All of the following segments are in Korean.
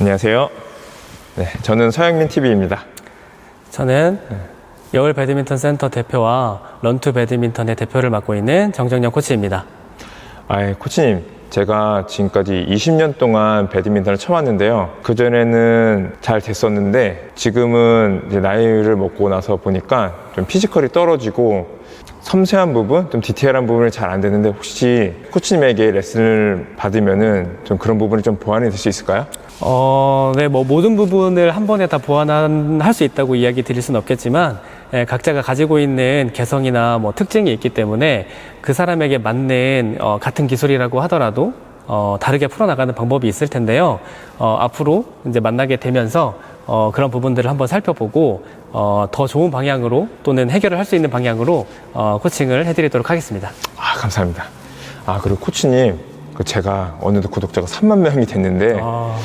안녕하세요. 네, 저는 서영민 TV입니다. 저는 여울 배드민턴 센터 대표와 런투 배드민턴의 대표를 맡고 있는 정정영 코치입니다. 아, 코치님, 제가 지금까지 20년 동안 배드민턴을 쳐왔는데요. 그전에는 잘 됐었는데, 지금은 이제 나이를 먹고 나서 보니까 좀 피지컬이 떨어지고, 섬세한 부분, 좀 디테일한 부분이 잘안 되는데, 혹시 코치님에게 레슨을 받으면은 좀 그런 부분이 좀 보완이 될 수 있을까요? 어, 네, 뭐 모든 부분을 한 번에 다 보완할 수 있다고 이야기 드릴 수는 없겠지만 예, 각자가 가지고 있는 개성이나 뭐 특징이 있기 때문에 그 사람에게 맞는 어, 같은 기술이라고 하더라도 어, 다르게 풀어나가는 방법이 있을 텐데요. 어, 앞으로 이제 만나게 되면서 어, 그런 부분들을 한번 살펴보고 어, 더 좋은 방향으로 또는 해결을 할 수 있는 방향으로 어, 코칭을 해드리도록 하겠습니다. 아, 감사합니다. 아, 그리고 코치님, 그 제가 어느덧 구독자가 3만 명이 됐는데, 아,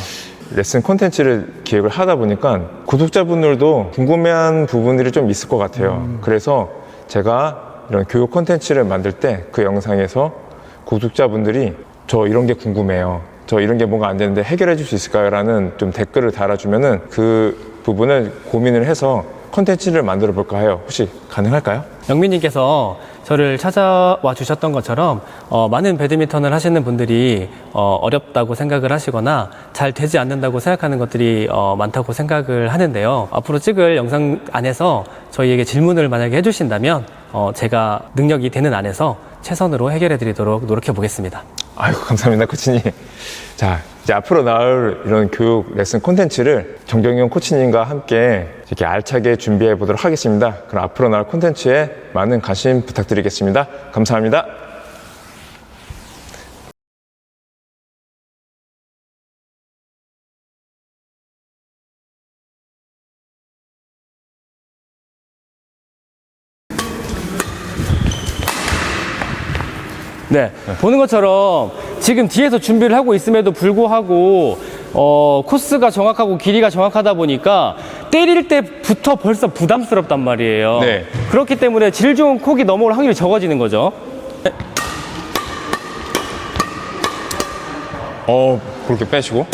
레슨 콘텐츠를 기획을 하다 보니까 구독자분들도 궁금해한 부분들이 좀 있을 것 같아요. 그래서 제가 이런 교육 콘텐츠를 만들 때 그 영상에서 구독자분들이 저 이런 게 궁금해요. 저 이런 게 뭔가 안 되는데 해결해 줄 수 있을까요? 라는 좀 댓글을 달아주면은 그 부분을 고민을 해서 콘텐츠를 만들어 볼까 해요. 혹시 가능할까요? 영민님께서 저를 찾아와 주셨던 것처럼 어, 많은 배드민턴을 하시는 분들이 어, 어렵다고 생각을 하시거나 잘 되지 않는다고 생각하는 것들이 어, 많다고 생각을 하는데요. 앞으로 찍을 영상 안에서 저희에게 질문을 만약에 해주신다면 어, 제가 능력이 되는 안에서 최선으로 해결해 드리도록 노력해 보겠습니다. 아이고 감사합니다 코치님. 자 이제 앞으로 나올 이런 교육 레슨 콘텐츠를 정경영 코치님과 함께 이렇게 알차게 준비해 보도록 하겠습니다. 그럼 앞으로 나올 콘텐츠에 많은 관심 부탁드리겠습니다. 감사합니다 네, 보는 것처럼 지금 뒤에서 준비를 하고 있음에도 불구하고 어, 코스가 정확하고 길이가 정확하다 보니까 때릴 때부터 벌써 부담스럽단 말이에요. 네. 그렇기 때문에 질 좋은 콕이 넘어올 확률이 적어지는 거죠. 어 그렇게 빼시고